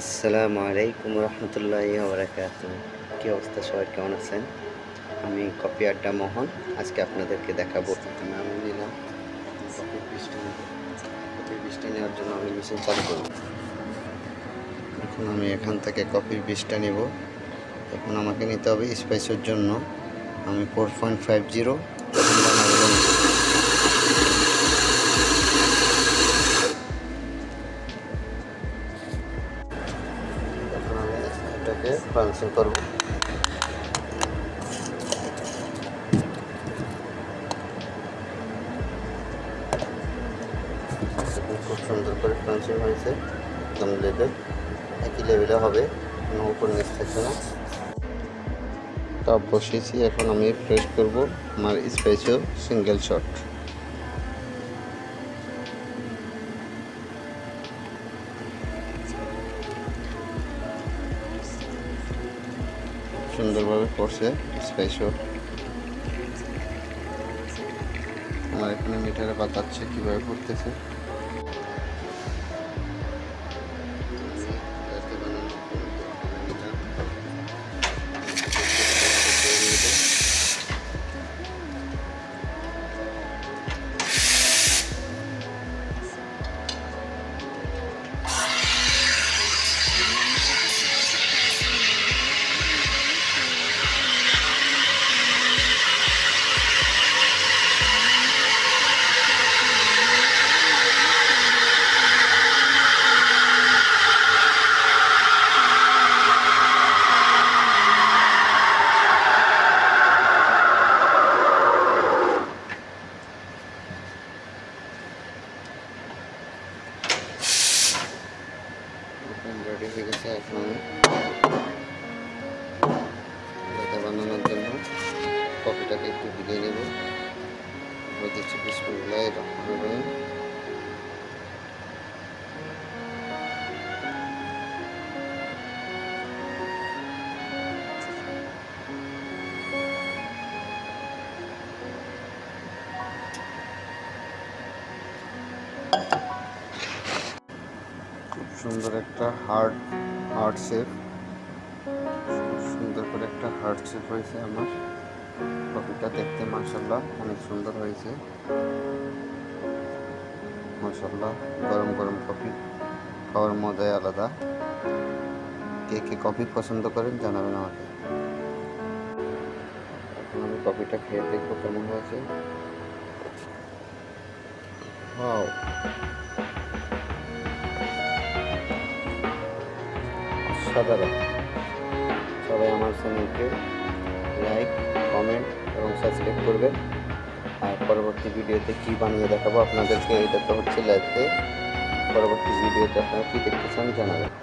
আসসালামু আলাইকুম রহমতুল্লাহ বরাকাত কী অবস্থা? সবাই কেমন আছেন? আমি কপি আড্ডা মোহন। আজকে আপনাদেরকে দেখাবো প্রথমে আমি নিলাম কপির বীজটা কপির বীজটা নেওয়ার জন্য আমি মেশিন চালু করব এখন আমি এখান থেকে কপির বীজটা নেব। এখন আমাকে নিতে হবে স্পাইসের জন্য। আমি ফোর পয়েন্ট ফাইভ জিরো এটাকে ট্রান্সফার করব। খুব সুন্দর করে ট্রান্সফার হয়েছে। একদম লেভেল, একই লেভেলে হবে, কোনো উপর নিচ থাকছে না। টপ বসিয়েছি, এখন আমি প্রেস করব আমার স্পেসিও সিঙ্গেল শট সুন্দরভাবে করছে স্পাইসও আমার এখানে মিটারে বাতাচ্ছে কীভাবে করতেছে। রেডি হয়ে গেছে এখন। আমি বানানোর জন্য কফিটাকে একটু ভিজিয়ে নেব। দিচ্ছি বিস্কুটগুলো রহমান রহিম সুন্দর একটা হার্ড হার্ট শেপ সুন্দর করে একটা হার্ট শেপ হয়েছে আমার। কফিটা দেখতে মাসাল্লাহ অনেক সুন্দর হয়েছে। মাসাল্লাহ গরম গরম কফি খাওয়ার মজাই আলাদা। কে কে কফি পছন্দ করেন জানাবেন আমাকে। এখন আমি কফিটা খেয়ে দেখব কেমন হয়েছে. সাধারণ সবাই আমার চ্যানেলকে লাইক, কমেন্ট এবং সাবস্ক্রাইব করবেন। আর পরবর্তী ভিডিওতে কী বানিয়ে দেখাবো আপনাদেরকে, এটা তো হচ্ছে লাইফে। পরবর্তী ভিডিওতে আপনারা কী দেখতে চান জানাবেন